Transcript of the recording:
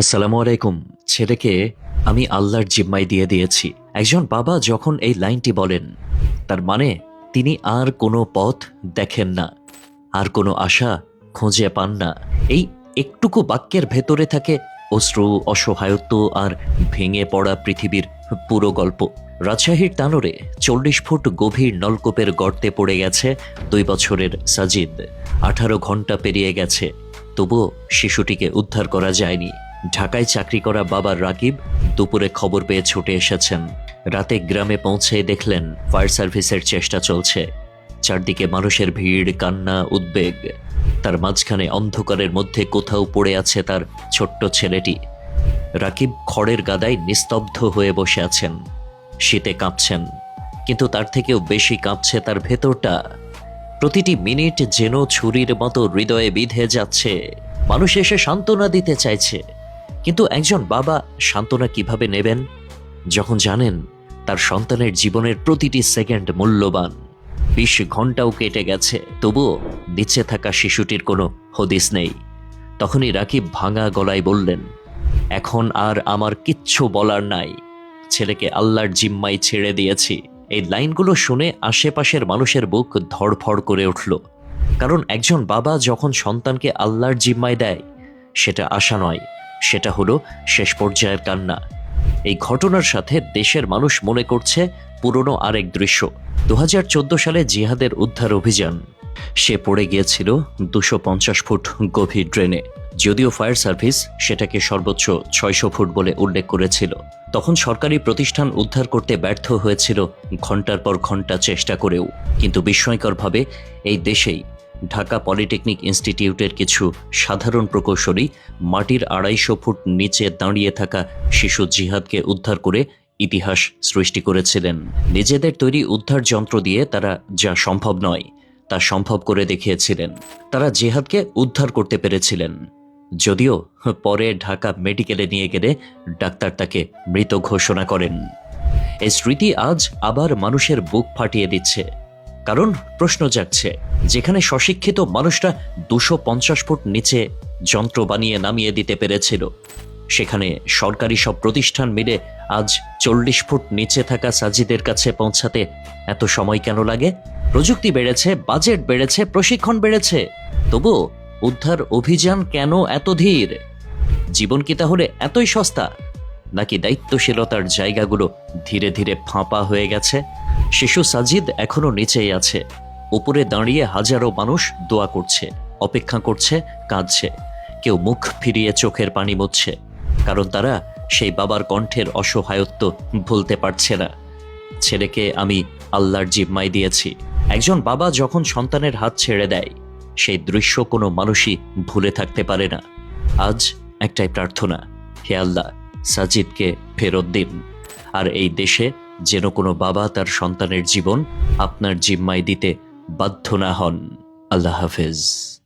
আসসালামু আলাইকুম, ছেলেকে আমি আল্লাহর জিম্মায় দিয়ে দিয়েছি। একজন বাবা যখন এই লাইনটি বলেন, তার মানে তিনি আর কোনো পথ দেখেন না, আর কোনো আশা খুঁজে পান না। এই একটুকু বাক্যের ভেতরে থাকে অশ্রু, অসহায়ত্ব আর ভেঙে পড়া পৃথিবীর পুরো গল্প। রাজশাহীর তানোরে চল্লিশ ফুট গভীর নলকূপের গর্তে পড়ে গেছে দুই বছরের সাজিদ। আঠারো ঘণ্টা পেরিয়ে গেছে, তবুও শিশুটিকে উদ্ধার করা যায়নি। ঢাকায় চাকরি করা বাবা রাকিব দুপুরে খবর পেয়ে ছুটে এসেছেন। রাতে গ্রামে পৌঁছে দেখলেন, ফায়ার সার্ভিসের চেষ্টা চলছে। চারদিকে মানুষের ভিড়, কান্না, উদ্বেগ। তার মাঝখানে অন্ধকারের মধ্যে কোথাও পড়ে আছে তার ছোট্ট ছেলেটি। রাকিব খড়ের গাদায় নিস্তব্ধ হয়ে বসে আছেন। শীতে কাঁপছেন, কিন্তু তার থেকেও বেশি কাঁপছে তার ভেতরটা। প্রতিটি মিনিট যেন ছুরির মতো হৃদয়ে বিধে যাচ্ছে। মানুষ এসে সান্ত্বনা দিতে চাইছে। কিন্তু একজন বাবা সান্ত্বনা কীভাবে নেবেন? যখন জানেন তার সন্তানের জীবনের প্রতিটি সেকেন্ড মূল্যবান, বিশ ঘন্টাও কেটে গেছে, তবুও নিচে থাকা শিশুটির কোনো হদিস নেই। তখনই রাকিব ভাঙা গলায় বললেন, এখন আর আমার কিচ্ছু বলার নাই। ছেলেকে আল্লাহর জিম্মাই ছেড়ে দিয়েছি। এই লাইনগুলো শুনে আশেপাশের মানুষের বুক ধড়ফড় করে উঠল। কারণ একজন বাবা যখন সন্তানকে আল্লাহর জিম্মায় দেয়, সেটা আশা নয়। সেটা হলো শেষ পর্যায়ের কান্না। এই ঘটনার সাথে দেশের মানুষ মনে করছে পুরনো আরেক দৃশ্য দু হাজার চোদ্দ সালে জিহাদের উদ্ধার অভিযান। সে পড়ে গিয়েছিল দুশো ফুট গভীর ড্রেনে, যদিও ফায়ার সার্ভিস সেটাকে সর্বোচ্চ ছয়শো ফুট বলে উল্লেখ করেছিল। তখন সরকারি প্রতিষ্ঠান উদ্ধার করতে ব্যর্থ হয়েছিল ঘণ্টার পর ঘণ্টা চেষ্টা করেও, কিন্তু বিস্ময়করভাবে এই দেশেই ঢাকা পলিটেকনিক ইনস্টিটিউটের কিছু সাধারণ প্রকৌশলী মাটির আড়াইশো ফুট নিচে দাঁড়িয়ে থাকা শিশু জিহাদকে উদ্ধার করে ইতিহাস সৃষ্টি করেছিলেন। নিজেদের তৈরি উদ্ধার যন্ত্র দিয়ে তারা যা সম্ভব নয়, তা সম্ভব করে দেখিয়েছিলেন। তারা জেহাদকে উদ্ধার করতে পেরেছিলেন। যদিও পরে ঢাকা মেডিকেলে নিয়ে গেলে ডাক্তার তাকে মৃত ঘোষণা করেন। এই স্মৃতি আজ আবার মানুষের বুক ফাটিয়ে দিচ্ছে। কারণ প্রশ্ন জাগছে, যেখানে স্বশিক্ষিত মানুষরা দুশো পঞ্চাশ ফুট নিচে যন্ত্র বানিয়ে নামিয়ে দিতে পেরেছিল। সেখানে সরকারি সব প্রতিষ্ঠান মিলে আজ চল্লিশ ফুট নিচে থাকা সাজিদের কাছে পৌঁছাতে এত সময় কেন লাগে? প্রযুক্তি বেড়েছে, বাজেট বেড়েছে, প্রশিক্ষণ বেড়েছে। তবু উদ্ধার অভিযান কেন এত ধীর? জীবন কি তাহলে এতই সস্তা? নাকি দায়িত্বশীলতার জায়গাগুলো ধীরে ধীরে ফাঁপা হয়ে গেছে? শিশু সাজিদ এখনও নিচেই আছে। উপরে দাঁড়িয়ে হাজারো মানুষ দোয়া করছে, অপেক্ষা করছে, কাঁদছে। কেউ মুখ ফিরিয়ে চোখের পানি মুছছে। কারণ তারা সেই বাবার কণ্ঠের অসহায়ত্ব ভুলতে পারছে না। ছেলেকে আমি আল্লাহর জিম্মায় দিয়েছি। একজন বাবা যখন সন্তানের হাত ছেড়ে দেয়, সেই দৃশ্য কোনো মানুষই ভুলে থাকতে পারে না। আজ একটাই প্রার্থনা, হে আল্লাহ, সাজিদকে ফেরত দিন। আর এই দেশে যেন কোনো বাবা তার সন্তানের জীবন আপনার জিম্মায় দিতে বাধ্য না হন। আল্লাহ হাফেজ।